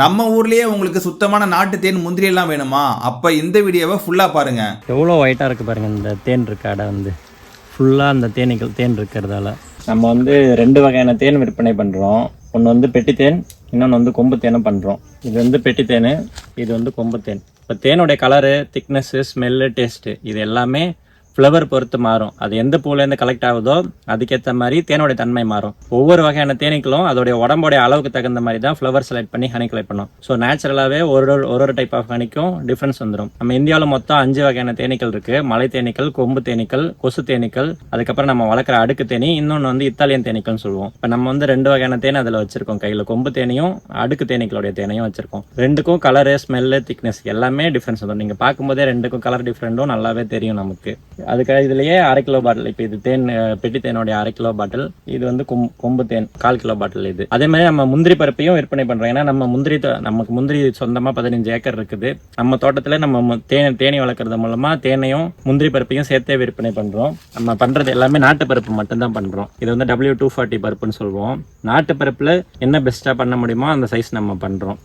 நம்ம ஊர்லயே உங்களுக்கு சுத்தமான நாட்டு தேன் முந்திரி எல்லாம் வேணுமா? அப்ப இந்த வீடியோவை ஃபுல்லா பாருங்க. எவ்வளோ ஒயிட்டாக இருக்குது பாருங்கள் இந்த தேன் இருக்க அடை வந்து. ஃபுல்லாக அந்த தேனீக்கள் தேன் இருக்கிறதால. நம்ம வந்து ரெண்டு வகையான தேன் விற்பனை பண்ணுறோம் ஒன்று வந்து பெட்டி தேன் இன்னொன்று வந்து கொம்பு தேனும் பண்ணுறோம் இது வந்து பெட்டி தேன் இது வந்து கொம்பு தேன். இப்போ தேனுடைய கலரு திக்னஸ்ஸு ஸ்மெல்லு டேஸ்ட்டு இது எல்லாமே ஃப்ளவர் பொறுத்து மாறும். அது எந்த பூலேருந்து கலெக்ட் ஆகுதோ அதுக்கேற்ற மாதிரி தேனோடைய தன்மை மாறும். ஒவ்வொரு வகையான தேனீக்களும் அதோடைய உடம்போடைய அளவுக்கு தகுந்த மாதிரி தான் ஃப்ளவர் செலக்ட் பண்ணி ஹனி கலெக்ட் பண்ணும். ஸோ நேச்சுரலாகவே ஒரு ஒரு ஒரு ஒரு டைப் ஆஃப் ஹனிக்கும் டிஃப்ரென்ஸ் வந்துடும் நம்ம இந்தியாவில் மொத்தம் அஞ்சு வகையான தேனீக்கள் இருக்குது மலை தேனீக்கள் கொம்பு தேனீக்கள் கொசு தேனீக்கள் அதுக்கப்புறம் நம்ம வளர்க்குற அடுக்கு தேனி இன்னொன்று வந்து இத்தாலியன் தேனீக்கள்னு சொல்லுவோம். இப்போ நம்ம வந்து ரெண்டு வகையான தேனி அதில் வச்சிருக்கோம். கையில் கொம்பு தேனியும் அடுக்கு தேனீக்களுடைய தேனையும் வச்சிருக்கோம். ரெண்டுக்கும் கலரு ஸ்மெல்லு திக்னஸ் எல்லாமே டிஃப்ரென்ஸ் வரும் நீங்கள் பார்க்கும்போதே ரெண்டுக்கும் கலர் டிஃப்ரெண்ட்டும் நல்லாவே தெரியும் நமக்கு. அதுக்காக இதுலயே அரை கிலோ பாட்டில். இப்போ இது தேன் பெட்டி தேனுடைய அரை கிலோ பாட்டில். இது வந்து கொம்- கொம்பு தேன் கால் கிலோ பாட்டில் இது. அதே மாதிரி நம்ம முந்திரி பருப்பையும் விற்பனை பண்றோம். ஏன்னா நம்ம முந்திரி நமக்கு முந்திரி சொந்தமா பதினஞ்சு ஏக்கர் இருக்குது. நம்ம தோட்டத்துல நம்ம தேனை தேனி வளர்க்கறது மூலமா தேனையும் முந்திரி பருப்பையும் சேர்த்தே விற்பனை பண்றோம். நம்ம பண்றது எல்லாமே நாட்டு பருப்பு மட்டும்தான் பண்றோம். இது வந்து டபிள்யூ டூ ஃபார்ட்டி பருப்புன்னு சொல்லுவோம். நாட்டு பருப்புல என்ன பெஸ்டா பண்ண முடியுமோ அந்த சைஸ் நம்ம பண்றோம்.